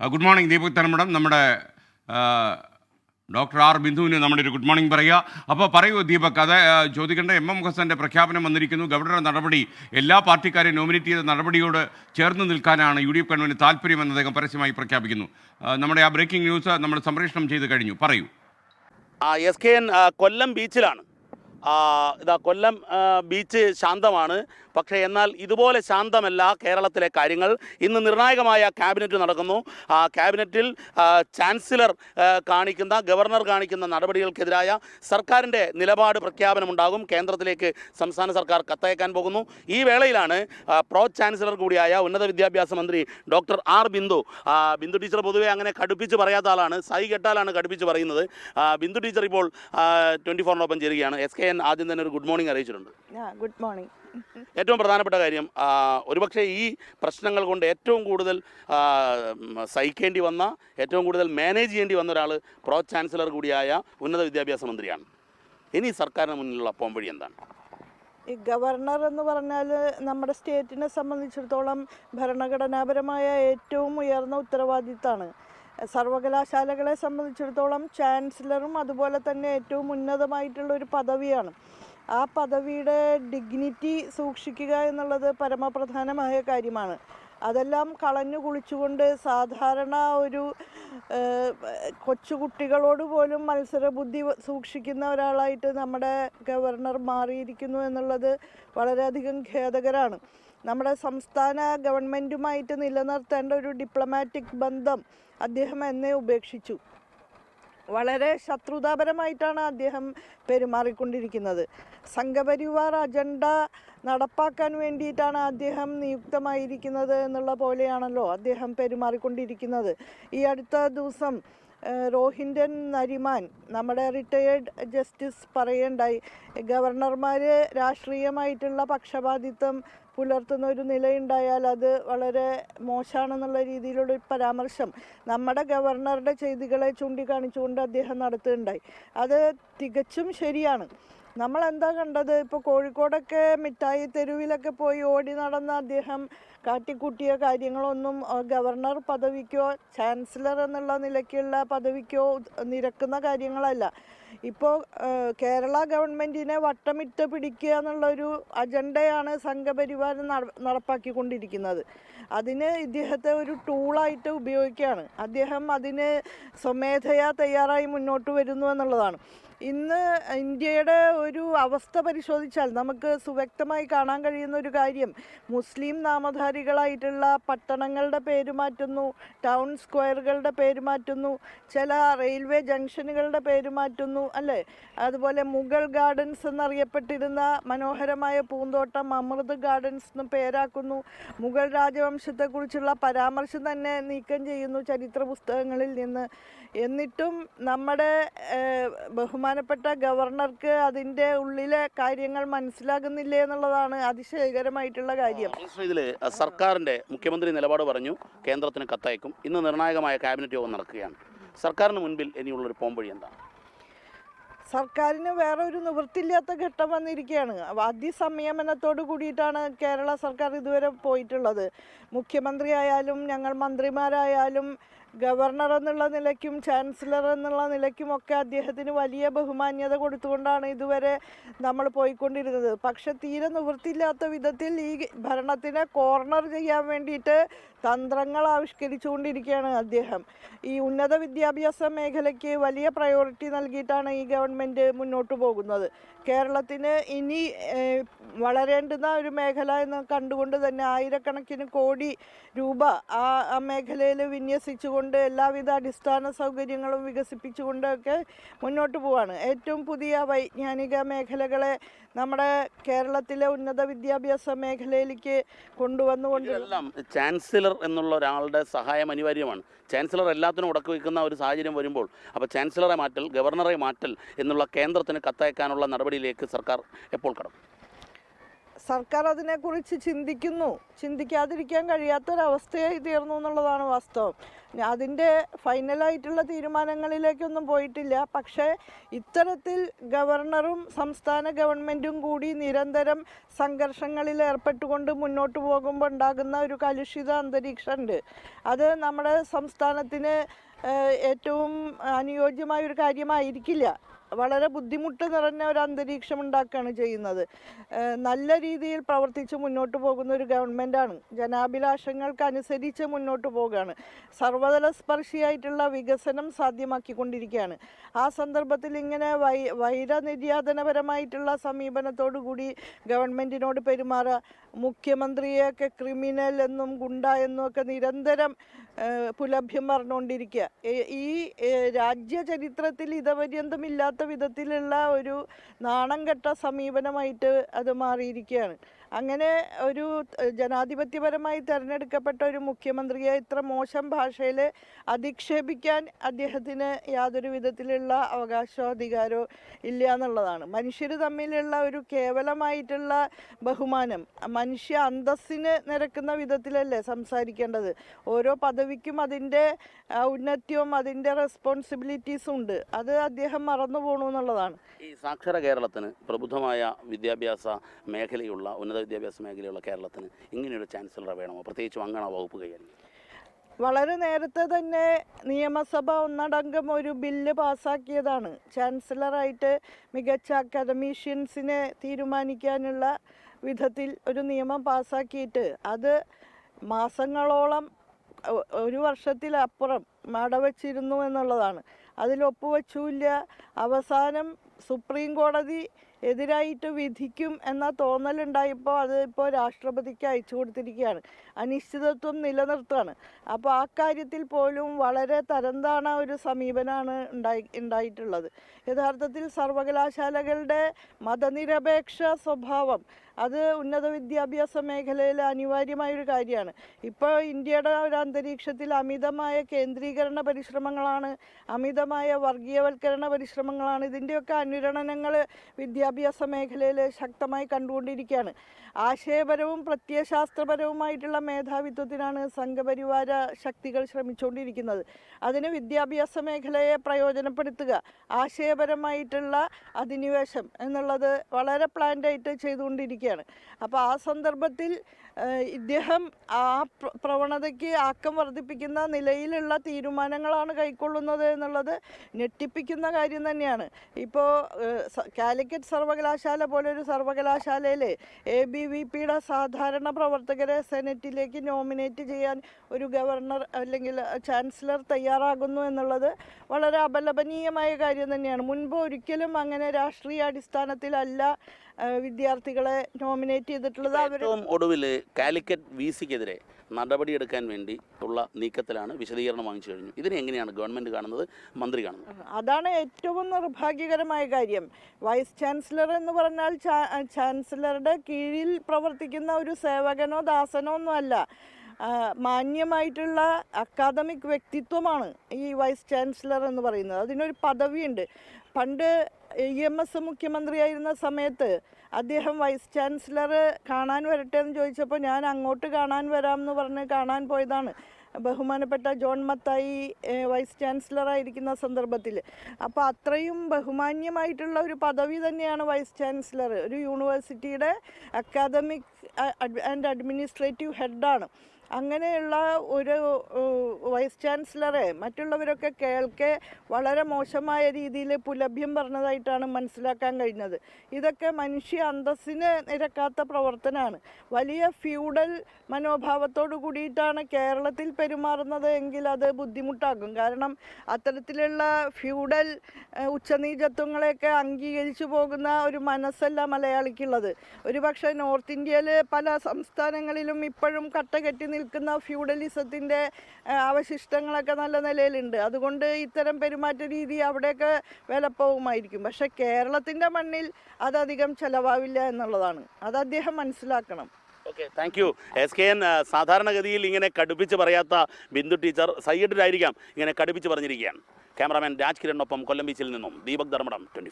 Good morning Deepak തനമടം നമ്മുടെ doctor R ബിന്ദുവിന് നമ്മുടെ ഒരു ഗുഡ് മോർണിംഗ് പറയുക. അപ്പോൾ പറയൂ ദീപക് അത് ചോദിക്കേണ്ട എം എം ഹസന്റെ പ്രഖ്യാപനം വന്നിരിക്കുന്നു. ഗവർണറുടെ നടപടി എല്ലാ പാർട്ടിക്കാരെയും നോമിനേറ്റ് ചെയ്ത നടപടിയോട് ചേർന്ന് നിൽക്കാനാണ് യു ഡി എഫ് ഗവൺമെന്റ് താല്പര്യമെന്ന് അദ്ദേഹം പരസ്യമായി പ്രഖ്യാപിക്കുന്നു. നമ്മുടെ ആ ബ്രേക്കിംഗ് ന്യൂസ് നമ്മൾ സംപ്രേഷണം ചെയ്ത് കഴിഞ്ഞു. പറയൂ. എസ് കെ എൻ കൊല്ലം ബീച്ചിലാണ് ഇതാ കൊല്ലം ബീച്ച് ശാന്തമാണ്. പക്ഷേ എന്നാൽ ഇതുപോലെ ശാന്തമല്ല കേരളത്തിലെ കാര്യങ്ങൾ. ഇന്ന് നിർണായകമായ ക്യാബിനറ്റ് നടക്കുന്നു. ആ ക്യാബിനറ്റിൽ ചാൻസലർ കാണിക്കുന്ന ഗവർണർ കാണിക്കുന്ന നടപടികൾക്കെതിരായ സർക്കാരിന്റെ നിലപാട് പ്രഖ്യാപനമുണ്ടാകും. കേന്ദ്രത്തിലേക്ക് സംസ്ഥാന സർക്കാർ കത്തയക്കാൻ പോകുന്നു. ഈ വേളയിലാണ് പ്രോ ചാൻസലർ കൂടിയായ ഉന്നത വിദ്യാഭ്യാസ മന്ത്രി doctor R Bindu. Bindu teacher പൊതുവെ അങ്ങനെ കടുപ്പിച്ച് പറയാത്ത ആളാണ്. സൈ കെട്ടാലാണ് കടുപ്പിച്ച് പറയുന്നത്. ബിന്ദു ടീച്ചർ ഇപ്പോൾ ട്വന്റി ഫോറിനൊപ്പം ചേരുകയാണ്. എസ് കെ എൻ ആദ്യം തന്നെ ഒരു ഗുഡ് മോർണിംഗ് അറിയിച്ചിട്ടുണ്ട്. Good morning. ഏറ്റവും പ്രധാനപ്പെട്ട കാര്യം ഒരുപക്ഷെ ഈ പ്രശ്നങ്ങൾ കൊണ്ട് ഏറ്റവും കൂടുതൽ സഹിക്കേണ്ടി വന്ന ഏറ്റവും കൂടുതൽ മാനേജ് ചെയ്യേണ്ടി വന്ന ഒരാൾ പ്രോ ചാൻസലർ കൂടിയായ ഉന്നത വിദ്യാഭ്യാസ മന്ത്രിയാണ്. ഇനി സർക്കാരിന് മുന്നിലുള്ള പോംവഴി എന്താണ്? ഈ ഗവർണർ എന്ന് പറഞ്ഞാൽ നമ്മുടെ സ്റ്റേറ്റിനെ സംബന്ധിച്ചിടത്തോളം ഭരണഘടനാപരമായ ഏറ്റവും ഉയർന്ന ഉത്തരവാദിത്തമാണ് സർവകലാശാലകളെ സംബന്ധിച്ചിടത്തോളം ചാൻസലറും അതുപോലെ തന്നെ ഏറ്റവും ഉന്നതമായിട്ടുള്ള ഒരു പദവിയാണ്. ആ പദവിയുടെ ഡിഗ്നിറ്റി സൂക്ഷിക്കുക എന്നുള്ളത് പരമപ്രധാനമായ കാര്യമാണ്. അതെല്ലാം കളഞ്ഞു കുളിച്ചുകൊണ്ട് സാധാരണ ഒരു കൊച്ചുകുട്ടികളോട് പോലും മത്സരബുദ്ധി സൂക്ഷിക്കുന്ന ഒരാളായിട്ട് നമ്മുടെ ഗവർണർ മാറിയിരിക്കുന്നു എന്നുള്ളത് വളരെയധികം ഖേദകരമാണ് നമ്മുടെ സംസ്ഥാന ഗവൺമെന്റുമായിട്ട് നിലനിർത്തേണ്ട ഒരു ഡിപ്ലോമാറ്റിക് ബന്ധം അദ്ദേഹം എന്നെ ഉപേക്ഷിച്ചു. വളരെ ശത്രുതാപരമായിട്ടാണ് അദ്ദേഹം പെരുമാറിക്കൊണ്ടിരിക്കുന്നത്. സംഘപരിവാർ അജണ്ട നടപ്പാക്കാൻ വേണ്ടിയിട്ടാണ് അദ്ദേഹം നിയുക്തമായിരിക്കുന്നത് എന്നുള്ള പോലെയാണല്ലോ അദ്ദേഹം പെരുമാറിക്കൊണ്ടിരിക്കുന്നത്. ഈ അടുത്ത ദിവസം റോഹിൻഡൻ നരിമാൻ നമ്മുടെ റിട്ടയേർഡ് ജസ്റ്റിസ് പറയേണ്ടായി. ഗവർണർമാർ രാഷ്ട്രീയമായിട്ടുള്ള പക്ഷപാതിത്വം പുലർത്തുന്ന ഒരു നിലയുണ്ടായാൽ അത് വളരെ മോശമാണെന്നുള്ള രീതിയിലുള്ള ഒരു പരാമർശം നമ്മുടെ ഗവർണറുടെ ചെയ്തികളെ ചൂണ്ടിക്കാണിച്ചുകൊണ്ട് അദ്ദേഹം നടത്തുകയുണ്ടായി. അത് തികച്ചും ശരിയാണ്. നമ്മൾ എന്താ കണ്ടത്? ഇപ്പോൾ കോഴിക്കോടൊക്കെ മിഠായി തെരുവിലൊക്കെ പോയി ഓടി നടന്ന അദ്ദേഹം കാട്ടിക്കൂട്ടിയ കാര്യങ്ങളൊന്നും ഗവർണർ പദവിക്കോ ചാൻസലർ എന്നുള്ള നിലയ്ക്കുള്ള പദവിക്കോ നിരക്കുന്ന കാര്യങ്ങളല്ല. ഇപ്പോൾ കേരള ഗവൺമെന്റിനെ വട്ടമിട്ട് പിടിക്കുക എന്നുള്ളൊരു അജണ്ടയാണ് സംഘപരിവാരം നടപ്പാക്കി നടപ്പാക്കിക്കൊണ്ടിരിക്കുന്നത്. അതിന് ഇദ്ദേഹത്തെ ഒരു ടൂളായിട്ട് ഉപയോഗിക്കുകയാണ്. അദ്ദേഹം അതിന് സ്വമേധയാ തയ്യാറായി മുന്നോട്ട് വരുന്നു എന്നുള്ളതാണ്. ഇന്ന് ഇന്ത്യയുടെ ഒരു അവസ്ഥ പരിശോധിച്ചാൽ നമുക്ക് സുവ്യക്തമായി കാണാൻ കഴിയുന്ന ഒരു കാര്യം. മുസ്ലിം നാമധാരികളായിട്ടുള്ള പട്ടണങ്ങളുടെ പേര് മാറ്റുന്നു ടൗൺ സ്ക്വയറുകളുടെ പേര് മാറ്റുന്നു ചില റെയിൽവേ ജംഗ്ഷനുകളുടെ പേര് മാറ്റുന്നു അല്ലേ? അതുപോലെ മുഗൾ ഗാർഡൻസ് എന്നറിയപ്പെട്ടിരുന്ന മനോഹരമായ പൂന്തോട്ടം അമൃത് ഗാർഡൻസ് എന്ന് പേരാക്കുന്നു. മുഗൾ രാജവംശത്തെക്കുറിച്ചുള്ള പരാമർശം തന്നെ നീക്കം ചെയ്യുന്നു ചരിത്ര പുസ്തകങ്ങളിൽ നിന്ന്. എന്നിട്ടും നമ്മുടെ ഏഹ്, ബഹുമാനപ്പെട്ട ഗവർണർക്ക് അതിന്റെ ഉള്ളിലെ കാര്യങ്ങൾ മനസ്സിലാകുന്നില്ലേ എന്നുള്ളതാണ് അതിശയകരമായിട്ടുള്ള കാര്യം. ഇതിൽ സർക്കാരിന്റെ മുഖ്യമന്ത്രി നിലപാട് പറഞ്ഞു കേന്ദ്രത്തിന് കത്തയക്കും. ഇന്ന് നിർണായകമായ ക്യാബിനറ്റ് യോഗം നടക്കുകയാണ്. സർക്കാരിന് മുൻപിൽ ഇനിയുള്ളൊരു പോംവഴി എന്താണ്? സർക്കാരിന് വേറെ ഒരു നിവൃത്തിയില്ലാത്ത ഘട്ടം വന്നിരിക്കുകയാണ്. അതിസംയമനത്തോട് കൂടിയിട്ടാണ് കേരള സർക്കാർ ഇതുവരെ പോയിട്ടുള്ളത്. മുഖ്യമന്ത്രിയായാലും ഞങ്ങൾ മന്ത്രിമാരായാലും ഗവർണർ എന്നുള്ള നിലയ്ക്കും ചാൻസലർ എന്നുള്ള നിലയ്ക്കും ഒക്കെ അദ്ദേഹത്തിന് വലിയ ബഹുമാന്യത കൊടുത്തുകൊണ്ടാണ് ഇതുവരെ നമ്മൾ പോയിക്കൊണ്ടിരുന്നത്. പക്ഷെ തീരെ നിവൃത്തിയില്ലാത്ത വിധത്തിൽ ഈ ഭരണത്തിനെ കോർണർ ചെയ്യാൻ വേണ്ടിയിട്ട് തന്ത്രങ്ങൾ ആവിഷ്കരിച്ചുകൊണ്ടിരിക്കുകയാണ് അദ്ദേഹം. ഈ ഉന്നത വിദ്യാഭ്യാസ മേഖലയ്ക്ക് വലിയ പ്രയോറിറ്റി നൽകിയിട്ടാണ് ഈ ഗവൺമെന്റ് മുന്നോട്ട് പോകുന്നത്. കേരളത്തിന് ഇനി വളരേണ്ടുന്ന ഒരു മേഖല എന്ന് കണ്ടുകൊണ്ട് തന്നെ ആയിരക്കണക്കിന് കോടി രൂപ ആ മേഖലയിൽ വിന്യസിച്ചുകൊണ്ട് എല്ലാവിധ അടിസ്ഥാന സൗകര്യങ്ങളും വികസിപ്പിച്ചുകൊണ്ടൊക്കെ മുന്നോട്ട് പോവാണ്. ഏറ്റവും പുതിയ വൈജ്ഞാനിക മേഖലകളെ നമ്മുടെ കേരളത്തിലെ ഉന്നത വിദ്യാഭ്യാസ മേഖലയിലേക്ക് കൊണ്ടുവന്നുകൊണ്ട് എല്ലാം ചാൻസലർ എന്നുള്ള ഒരാളുടെ സഹായം അനിവാര്യമാണ്. ചാൻസലർ എല്ലാത്തിനും ഉടക്കി വയ്ക്കുന്ന ഒരു സാഹചര്യം വരുമ്പോൾ അപ്പോൾ ചാൻസലറെ മാറ്റൽ ഗവർണറെ മാറ്റൽ എന്നുള്ള കേന്ദ്രത്തിന് കത്തയക്കാനുള്ള നടപടിയിലേക്ക് സർക്കാർ എപ്പോൾ കടക്കും? സർക്കാർ അതിനെക്കുറിച്ച് ചിന്തിക്കുന്നു. ചിന്തിക്കാതിരിക്കാൻ കഴിയാത്തൊരവസ്ഥയായി തീർന്നു എന്നുള്ളതാണ് വാസ്തവം. അതിന്റെ ഫൈനലായിട്ടുള്ള തീരുമാനങ്ങളിലേക്കൊന്നും പോയിട്ടില്ല. പക്ഷേ ഇത്തരത്തിൽ ഗവർണറും സംസ്ഥാന ഗവൺമെന്റും കൂടി നിരന്തരം സംഘർഷങ്ങളിൽ ഏർപ്പെട്ടുകൊണ്ട് മുന്നോട്ട് പോകുമ്പോൾ ഉണ്ടാകുന്ന ഒരു കലുഷിത അന്തരീക്ഷമുണ്ട്. അത് നമ്മുടെ സംസ്ഥാനത്തിന് ഏറ്റവും അനുയോജ്യമായ ഒരു കാര്യമായിരിക്കില്ല. വളരെ ബുദ്ധിമുട്ട് നിറഞ്ഞ ഒരു അന്തരീക്ഷം ഉണ്ടാക്കുകയാണ് ചെയ്യുന്നത് നല്ല രീതിയിൽ പ്രവർത്തിച്ച് മുന്നോട്ട് പോകുന്ന ഒരു ഗവൺമെന്റാണ് ജനാഭിലാഷങ്ങൾക്ക് അനുസരിച്ച് മുന്നോട്ട് പോവുകയാണ്. സർവതല സ്പർശിയായിട്ടുള്ള വികസനം സാധ്യമാക്കിക്കൊണ്ടിരിക്കുകയാണ്. ആ സന്ദർഭത്തിൽ ഇങ്ങനെ വൈ വൈരനിര്യാതനപരമായിട്ടുള്ള സമീപനത്തോടു കൂടി ഗവൺമെന്റിനോട് പെരുമാറുക മുഖ്യമന്ത്രിയെയൊക്കെ ക്രിമിനൽ എന്നും ഗുണ്ട എന്നും ഒക്കെ നിരന്തരം പുലഭ്യം പറഞ്ഞുകൊണ്ടിരിക്കുക. ഈ രാജ്യ ചരിത്രത്തിൽ ഇതപര്യന്തമില്ലാത്ത വിധത്തിലുള്ള ഒരു നാണം കെട്ട സമീപനമായിട്ട് അത് മാറിയിരിക്കുകയാണ്. അങ്ങനെ ഒരു ജനാധിപത്യപരമായി തിരഞ്ഞെടുക്കപ്പെട്ട ഒരു മുഖ്യമന്ത്രിയെ ഇത്ര മോശം ഭാഷയിൽ അധിക്ഷേപിക്കാൻ അദ്ദേഹത്തിന് യാതൊരു വിധത്തിലുള്ള അവകാശമോ അധികാരമോ ഇല്ല എന്നുള്ളതാണ് മനുഷ്യർ തമ്മിലുള്ള ഒരു കേവലമായിട്ടുള്ള ബഹുമാനം മനുഷ്യ അന്തസ്സിന് നിരക്കുന്ന വിധത്തിലല്ലേ സംസാരിക്കേണ്ടത്? ഓരോ പദവിക്കും അതിന്റെ ഔന്നത്യവും അതിന്റെ റെസ്പോൺസിബിലിറ്റീസും ഉണ്ട്. അത് അദ്ദേഹം മറന്നു പോകണു എന്നുള്ളതാണ്. ഈ സാക്ഷര കേരളത്തിന് പ്രബുദ്ധമായ വിദ്യാഭ്യാസ മേഖലയുള്ള ഉന്നത വിദ്യാഭ്യാസ മേഖലയുള്ള കേരളത്തിന് ഇങ്ങനെയൊരു ചാൻസലറെ വേണമോ? പ്രത്യേകിച്ചും അങ്ങനെ വകുപ്പ് കൈകാര്യം വളരെ നേരത്തെ തന്നെ നിയമസഭ ഒന്നടങ്കം ഒരു ബില്ല് പാസ്സാക്കിയതാണ് ചാൻസലറായിട്ട് മികച്ച അക്കാദമീഷ്യൻസിനെ തീരുമാനിക്കാനുള്ള വിധത്തിൽ ഒരു നിയമം പാസാക്കിയിട്ട് അത് മാസങ്ങളോളം ഒരു വർഷത്തിലപ്പുറം മടവച്ചിരുന്നു എന്നുള്ളതാണ്. അതിൽ അവസാനം സുപ്രീം കോടതി എതിരായിട്ട് വിധിക്കും എന്ന തോന്നലുണ്ടായപ്പോൾ അത് ഇപ്പോൾ രാഷ്ട്രപതിക്ക് അയച്ചു കൊടുത്തിരിക്കുകയാണ്. അനിശ്ചിതത്വം നിലനിർത്തുകയാണ്. അപ്പോൾ ആ കാര്യത്തിൽ പോലും വളരെ തരംതാണ ഒരു സമീപനമാണ് ഉണ്ടായി ഉണ്ടായിട്ടുള്ളത്. യഥാർത്ഥത്തിൽ സർവകലാശാലകളുടെ മതനിരപേക്ഷ സ്വഭാവം അത് ഉന്നത വിദ്യാഭ്യാസ മേഖലയിൽ അനിവാര്യമായ ഒരു കാര്യമാണ്. ഇപ്പോൾ ഇന്ത്യയുടെ ഒരു അന്തരീക്ഷത്തിൽ അമിതമായ കേന്ദ്രീകരണ പരിശ്രമങ്ങളാണ് അമിതമായ വർഗീയവൽക്കരണ പരിശ്രമങ്ങളാണ്. ഇതിന്റെയൊക്കെ അനുരണനങ്ങൾ വിദ്യാഭ്യാസ മേഖലയിൽ ശക്തമായി കണ്ടുകൊണ്ടിരിക്കുകയാണ്. ആശയപരവും പ്രത്യയശാസ്ത്രപരവുമായിട്ടുള്ള മേധാവിത്വത്തിനാണ് സംഘപരിവാര ശക്തികൾ ശ്രമിച്ചുകൊണ്ടിരിക്കുന്നത്. അതിന് വിദ്യാഭ്യാസ മേഖലയെ പ്രയോജനപ്പെടുത്തുക ആശയപരമായിട്ടുള്ള അധിനിവേശം എന്നുള്ളത് വളരെ പ്ലാൻഡായിട്ട് ചെയ്തുകൊണ്ടിരിക്കുകയാണ് അപ്പോൾ ആ സന്ദർഭത്തിൽ ഇദ്ദേഹം ആ പ്രവണതയ്ക്ക് ആക്കം വർദ്ധിപ്പിക്കുന്ന നിലയിലുള്ള തീരുമാനങ്ങളാണ് കൈക്കൊള്ളുന്നത് എന്നുള്ളത് ഞെട്ടിപ്പിക്കുന്ന കാര്യം തന്നെയാണ്. ഇപ്പോൾ കാലിക്കറ്റ് സർവകലാശാല പോലൊരു സർവകലാശാലയിൽ എ ബി വി പിയുടെ സാധാരണ പ്രവർത്തകരെ സെനറ്റിലേക്ക് നോമിനേറ്റ് ചെയ്യാൻ ഒരു ഗവർണർ അല്ലെങ്കിൽ ചാൻസലർ തയ്യാറാകുന്നു എന്നുള്ളത് വളരെ അപലപനീയമായ കാര്യം തന്നെയാണ്. മുൻപ് ഒരിക്കലും അങ്ങനെ രാഷ്ട്രീയ അടിസ്ഥാനത്തിലല്ല വിദ്യാർത്ഥികളെ നോമിനേറ്റ് ചെയ്തിട്ടുള്ളത് അവർ ഏറ്റവും ഒടുവിൽ കാലിക്കറ്റ് വി സിക്കെതിരെ നടപടിയെടുക്കാൻ വേണ്ടി ഉള്ള നീക്കത്തിലാണ് വിശദീകരണം വാങ്ങിച്ചു കഴിഞ്ഞു. ഇതിനെ എങ്ങനെയാണ് ഗവൺമെന്റ് കാണുന്നത് മന്ത്രി കാണുന്നത്? അതാണ് ഏറ്റവും നിർഭാഗ്യകരമായ കാര്യം. വൈസ് ചാൻസലർ എന്ന് പറഞ്ഞാൽ ചാൻസലറുടെ കീഴിൽ പ്രവർത്തിക്കുന്ന ഒരു സേവകനോ ദാസനോ ഒന്നുമല്ല അല്ല. മാന്യമായിട്ടുള്ള അക്കാദമിക് വ്യക്തിത്വമാണ് ഈ വൈസ് ചാൻസലർ എന്ന് പറയുന്നത്. അതിനൊരു പദവിയുണ്ട്. പണ്ട് എം എസ് മുഖ്യമന്ത്രിയായിരുന്ന സമയത്ത് അദ്ദേഹം വൈസ് ചാൻസലർ കാണാൻ വരട്ടെ എന്ന് ചോദിച്ചപ്പോൾ ഞാൻ അങ്ങോട്ട് കാണാൻ വരാം എന്ന് പറഞ്ഞ് കാണാൻ പോയതാണ്. ബഹുമാനപ്പെട്ട ജോൺ മത്തായി വൈസ് ചാൻസലറായിരിക്കുന്ന സന്ദർഭത്തിൽ. അപ്പോൾ അത്രയും ബഹുമാന്യമായിട്ടുള്ള ഒരു പദവി തന്നെയാണ് വൈസ് ചാൻസലർ ഒരു യൂണിവേഴ്സിറ്റിയുടെ അക്കാദമിക് ആൻഡ് അഡ്മിനിസ്ട്രേറ്റീവ് ഹെഡാണ്. അങ്ങനെയുള്ള ഒരു വൈസ് ചാൻസലറെ മറ്റുള്ളവരൊക്കെ കേൾക്കെ വളരെ മോശമായ രീതിയിൽ പുലഭ്യം പറഞ്ഞതായിട്ടാണ് മനസ്സിലാക്കാൻ കഴിഞ്ഞത്. ഇതൊക്കെ മനുഷ്യ അന്തസ്സിന് നിരക്കാത്ത പ്രവർത്തനമാണ് വലിയ ഫ്യൂഡൽ മനോഭാവത്തോടു കൂടിയിട്ടാണ് കേരളത്തിൽ പെരുമാറുന്നത് എങ്കിൽ അത് ബുദ്ധിമുട്ടാകും. കാരണം അത്തരത്തിലുള്ള ഫ്യൂഡൽ ഉച്ചനീചത്വങ്ങളെയൊക്കെ അംഗീകരിച്ചു പോകുന്ന ഒരു മനസ്സല്ല മലയാളിക്കുള്ളത്. ഒരുപക്ഷെ നോർത്ത് ഇന്ത്യയിൽ പല സംസ്ഥാനങ്ങളിലും ഇപ്പോഴും കട്ടകെട്ടി നിൽക്കുന്ന ഫ്യൂഡലിസത്തിന്റെ അവശിഷ്ടങ്ങളൊക്കെ നല്ല നിലയിലുണ്ട്. അതുകൊണ്ട് ഇത്തരം പെരുമാറ്റ രീതി അവിടെയൊക്കെ വിലപ്പോവുമായിരിക്കും. പക്ഷെ കേരളത്തിന്റെ മണ്ണിൽ അതധികം ചെലവാവില്ല എന്നുള്ളതാണ്. അത് അദ്ദേഹം മനസ്സിലാക്കണം. Okay thank you S K N സാധാരണഗതിയിൽ ഇങ്ങനെ കടുപ്പിച്ച് പറയാത്ത ബിന്ദു ടീച്ചർ സൈഡിലായിരിക്കാം ഇങ്ങനെ കടുപ്പിച്ച് പറഞ്ഞിരിക്കുകയാണ്. ക്യാമറാമാൻ രാജ് കിരണിനൊപ്പം കൊല്ലം ബീച്ചിൽ നിന്നും ദീപക് ധർമ്മടം ട്വന്റി